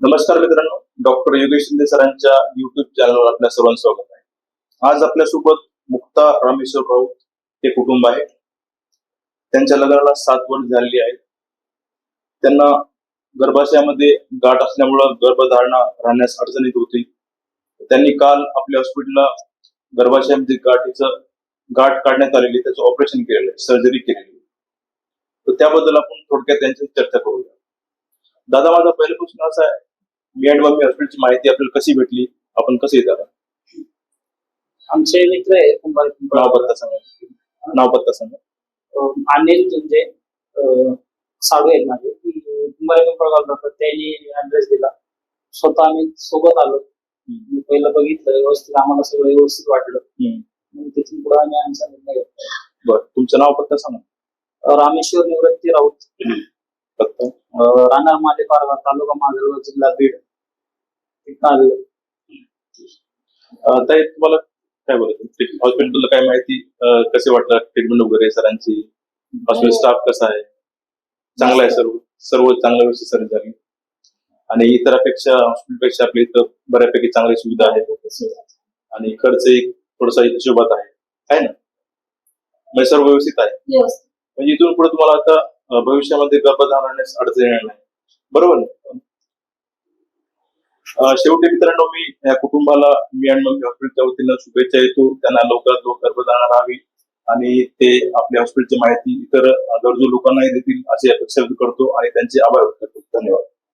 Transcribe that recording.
नमस्कार मित्रांनो डॉक्टर योगेश शिंदे सरांच्या युट्यूब चॅनलवर आपल्या सर्वांचं स्वागत आहे. आज आपल्यासोबत मुक्ता रामेश्वर राऊत हे कुटुंब आहे. त्यांच्या लग्नाला सात वर्ष झालेली आहेत. त्यांना गर्भाशयामध्ये गाठ असल्यामुळं गर्भधारणा राहण्यास अडचण येत होती. त्यांनी काल आपल्या हॉस्पिटलला गर्भाशयामध्ये गाठीचं गाठ काढण्यात आलेली त्याचं ऑपरेशन केलेलं आहे सर्जरी केलेली तर त्याबद्दल आपण थोडक्यात त्यांची चर्चा करूया. दादा माझा पहिल्यापासून असा आहे मी अँड मम्मी हॉस्पिटलची माहिती आपल्याला कशी भेटली? आपण कसं येतात आमचे मित्र आहे कुंभार नाव पत्ता सांगा. नाव पत्ता सांगा अनिल अं, साडू आहेत माझे. की कुंभार पिंपळगाव जातात त्यांनी ऍड्रेस दिला. स्वतः आम्ही सोबत आलो. मी पहिलं बघितलं व्यवस्थित आम्हाला सगळं व्यवस्थित वाटलं. तिथून पुढे आम्ही आमचा निर्णय बरं तुमचं नाव पत्ता सांगा. रामेश्वर निवृत्ती राऊत. राहणार माले पारवा तालुका माजलगाव जिल्हा बीड. ताई तुम्हाला काय बोलत हॉस्पिटलला काय माहिती कसे वाटलं ट्रीटमेंट वगैरे सरांची? हॉस्पिटल स्टाफ कसा आहे? चांगला आहे सर्व सर्व चांगल्या व्यवस्थित सर्व झाली. आणि इतरापेक्षा हॉस्पिटलपेक्षा आपल्या इथं बऱ्यापैकी चांगली सुविधा आहे आणि खर्च एक थोडासा हिशोबात आहे. आहे ना? म्हणजे सर्व व्यवस्थित आहे. म्हणजे इथून पुढे तुम्हाला आता भविष्यामध्ये गर्भधारणास अडचण येणार नाही. बरोबर शेवटी मित्रांनो मी या कुटुंबाला मी आणि मग हॉस्पिटलच्या वतीनं शुभेच्छा येतो त्यांना लवकरात लवकर गर्भधारणा राहावी आणि ते आपल्या हॉस्पिटलची माहिती इतर गरजू लोकांनाही देतील अशी अपेक्षा व्यक्त करतो आणि त्यांचे आभार व्यक्त करतो. धन्यवाद.